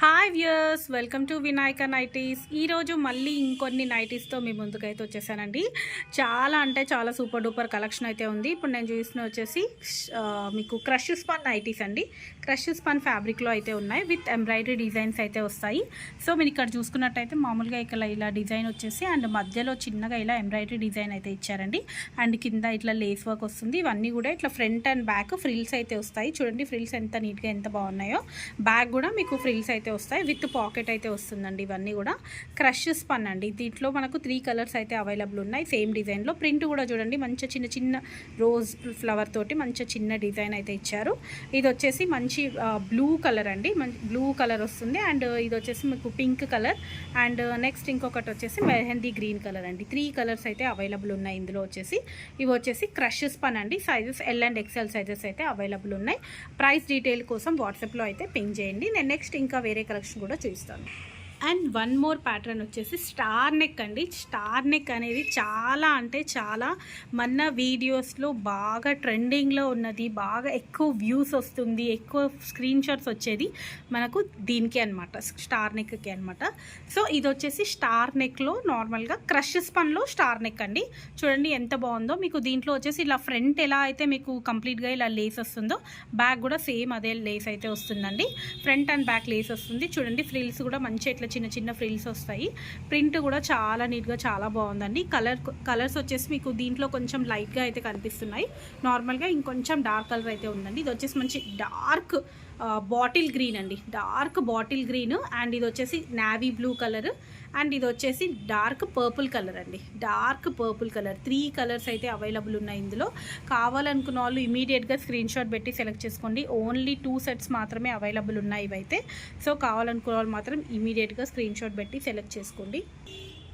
Hi viewers welcome to Vinayaka nighties. ఈరోజు మళ్ళీ ఇంకొన్ని నైటీస్తో మీ ముందుకైతే వచ్చేసానండి. చాలా అంటే చాలా సూపర్ డూపర్ కలెక్షన్ అయితే ఉంది. ఇప్పుడు నేను చూసిన వచ్చేసి మీకు క్రష్ స్పన్ నైటీస్ అండి. క్రష్ స్పన్ ఫ్యాబ్రిక్లో అయితే ఉన్నాయి. విత్ ఎంబ్రాయిడరీ డిజైన్స్ అయితే వస్తాయి. సో మీరు ఇక్కడ చూసుకున్నట్టయితే మామూలుగా ఇక్కడ ఇలా డిజైన్ వచ్చేసి అండ్ మధ్యలో చిన్నగా ఇలా ఎంబ్రాయిడరీ డిజైన్ అయితే ఇచ్చారండి. అండ్ కింద ఇట్లా లేస్ వర్క్ వస్తుంది. ఇవన్నీ కూడా ఇట్లా ఫ్రంట్ అండ్ బ్యాక్ ఫ్రిల్స్ అయితే వస్తాయి. చూడండి ఫ్రిల్స్ ఎంత నీట్గా ఎంత బాగున్నాయో. బ్యాగ్ కూడా మీకు ఫ్రిల్స్ అయితే వస్తాయి. విత్ పాకెట్ అయితే వస్తుందండి ఇవన్నీ కూడా. క్రష్ స్పన్ అండి దీంట్లో మనకు త్రీ కలర్స్ అయితే అవైలబుల్ ఉన్నాయి. సేమ్ డిజైన్లో. ప్రింట్ కూడా చూడండి. మంచి చిన్న చిన్న రోజ్ ఫ్లవర్ తోటి మంచి చిన్న డిజైన్ అయితే ఇచ్చారు. ఇది వచ్చేసి మంచి బ్లూ కలర్ అండి. బ్లూ కలర్ వస్తుంది. అండ్ ఇది వచ్చేసి మీకు పింక్ కలర్. అండ్ నెక్స్ట్ ఇంకొకటి వచ్చేసి మెహందీ గ్రీన్ కలర్ అండి. త్రీ కలర్స్ అయితే అవైలబుల్ ఉన్నాయి ఇందులో వచ్చేసి. ఇవి వచ్చేసి క్రషెస్ పన్ అండి sizes L and XL sizes అయితే అవైలబుల్ ఉన్నాయి. ప్రైస్ డీటెయిల్ కోసం వాట్సాప్లో అయితే పింక్ చేయండి. నేను నెక్స్ట్ ఇంకా వేరే కలెక్షన్ కూడా చూపిస్తాను. అండ్ వన్ మోర్ ప్యాటర్న్ వచ్చేసి స్టార్ నెక్ అండి. స్టార్ నెక్ అనేది చాలా అంటే చాలా మన వీడియోస్లో బాగా ట్రెండింగ్లో ఉన్నది బాగా ఎక్కువ వ్యూస్ వస్తుంది ఎక్కువ స్క్రీన్ షాట్స్ వచ్చేది మనకు దీనికి అనమాట స్టార్ నెక్కి అనమాట సో ఇది వచ్చేసి స్టార్ నెక్లో నార్మల్గా క్రషెస్ పనిలో స్టార్ నెక్ అండి. చూడండి ఎంత బాగుందో. మీకు దీంట్లో వచ్చేసి ఇలా ఫ్రంట్ ఎలా అయితే మీకు కంప్లీట్గా ఇలా లేస్ వస్తుందో బ్యాక్ కూడా సేమ్ అదే లేస్ అయితే వస్తుందండి. ఫ్రంట్ అండ్ బ్యాక్ లేస్ వస్తుంది. చూడండి ఫ్రిల్స్ కూడా మంచి ఇట్లా చిన్న చిన్న ఫ్రిల్స్ వస్తాయి. ప్రింట్ కూడా చాలా నీట్గా చాలా బాగుందండి. కలర్ కలర్స్ వచ్చేసి మీకు దీంట్లో కొంచెం లైట్గా అయితే కనిపిస్తున్నాయి. నార్మల్గా ఇంకొంచెం డార్క్ కలర్ అయితే ఉందండి. ఇది వచ్చేసి మంచి డార్క్ బాటిల్ గ్రీన్ అండి. డార్క్ బాటిల్ గ్రీన్ అండ్ ఇది వచ్చేసి నావీ బ్లూ కలర్ అండ్ ఇది వచ్చేసి డార్క్ పర్పుల్ కలర్ అండి. Dark purple colour. Three colours అయితే అవైలబుల్ ఉన్నాయి ఇందులో. కావాలనుకున్న వాళ్ళు ఇమీడియట్గా స్క్రీన్ షాట్ పెట్టి సెలెక్ట్ చేసుకోండి. ఓన్లీ టూ సెట్స్ మాత్రమే అవైలబుల్ ఉన్నాయి ఇవైతే. సో కావాలనుకున్న వాళ్ళు మాత్రం ఇమీడియట్గా స్క్రీన్ షాట్ పెట్టి సెలెక్ట్ చేసుకోండి.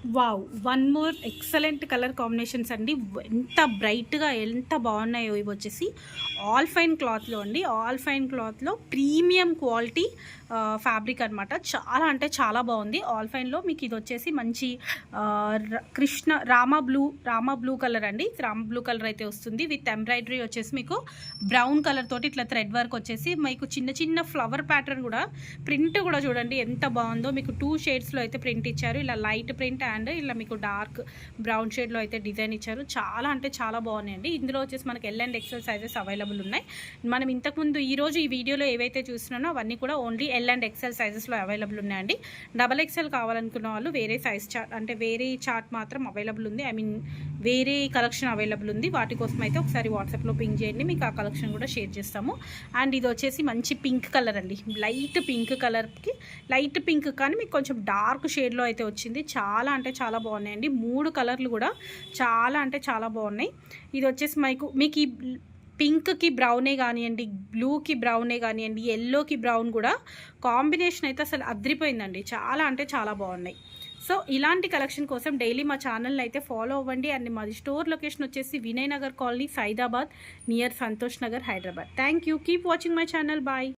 Wow one more excellent colour combinations అండి. ఎంత బ్రైట్గా ఎంత బాగున్నాయో ఇవి వచ్చేసి. ఆల్ ఫైన్ క్లాత్లో అండి. ఆల్ ఫైన్ క్లాత్లో ప్రీమియం క్వాలిటీ ఫ్యాబ్రిక్ అనమాట చాలా అంటే చాలా బాగుంది. ఆల్ ఫైన్లో మీకు ఇది వచ్చేసి మంచి Krishna Rama blue Rama blue colour అండి. రామ బ్లూ కలర్ అయితే వస్తుంది. విత్ ఎంబ్రాయిడరీ వచ్చేసి మీకు బ్రౌన్ కలర్ తోటి ఇట్లా థ్రెడ్ వర్క్ వచ్చేసి మీకు చిన్న చిన్న ఫ్లవర్ ప్యాటర్న్ కూడా ప్రింట్ కూడా చూడండి ఎంత బాగుందో. మీకు టూ షేడ్స్లో అయితే ప్రింట్ ఇచ్చారు. ఇలా లైట్ ప్రింట్ అండ్ ఇలా మీకు డార్క్ బ్రౌన్ షేడ్లో అయితే డిజైన్ ఇచ్చారు. చాలా అంటే చాలా బాగున్నాయండి. ఇందులో వచ్చేసి మనకి L and XL sizes available ఉన్నాయి. మనం ఇంతకుముందు ఈరోజు ఈ వీడియోలో ఏవైతే చూస్తున్నానో అవన్నీ కూడా ఓన్లీ ఎల్ అండ్ ఎక్సెల్ సైజెస్లో అవైలబుల్ ఉన్నాయండి. డబల్ ఎక్సెల్ కావాలనుకున్న వాళ్ళు వేరే సైజ్ చార్ట్ అంటే వేరే చార్ట్ మాత్రం అవైలబుల్ ఉంది. ఐ మీన్ వేరే కలెక్షన్ అవైలబుల్ ఉంది. వాటి కోసం అయితే ఒకసారి వాట్సాప్లో పింక్ చేయండి. మీకు ఆ కలెక్షన్ కూడా షేర్ చేస్తాము. అండ్ ఇది వచ్చేసి మంచి పింక్ కలర్ అండి. లైట్ పింక్ కలర్కి లైట్ పింక్ కానీ మీకు కొంచెం డార్క్ షేడ్లో అయితే వచ్చింది. చాలా అంటే చాలా బాగున్నాయండి. మూడు కలర్లు కూడా చాలా అంటే చాలా బాగున్నాయి. ఇది వచ్చేసి మీకు మీకు ఈ పింక్కి బ్రౌనే కానివ్వండి బ్లూకి బ్రౌనే కానివ్వండి ఎల్లోకి బ్రౌన్ కూడా కాంబినేషన్ అయితే అసలు అద్రిపోయిందండి. చాలా అంటే చాలా బాగున్నాయి. సో ఇలాంటి కలెక్షన్ కోసం డైలీ మా ఛానల్ని అయితే ఫాలో అవ్వండి. అండ్ మాది స్టోర్ లొకేషన్ వచ్చేసి Vinay Nagar colony Saidabad near Santosh Nagar Hyderabad. Thank you keep watching my channel. Bye.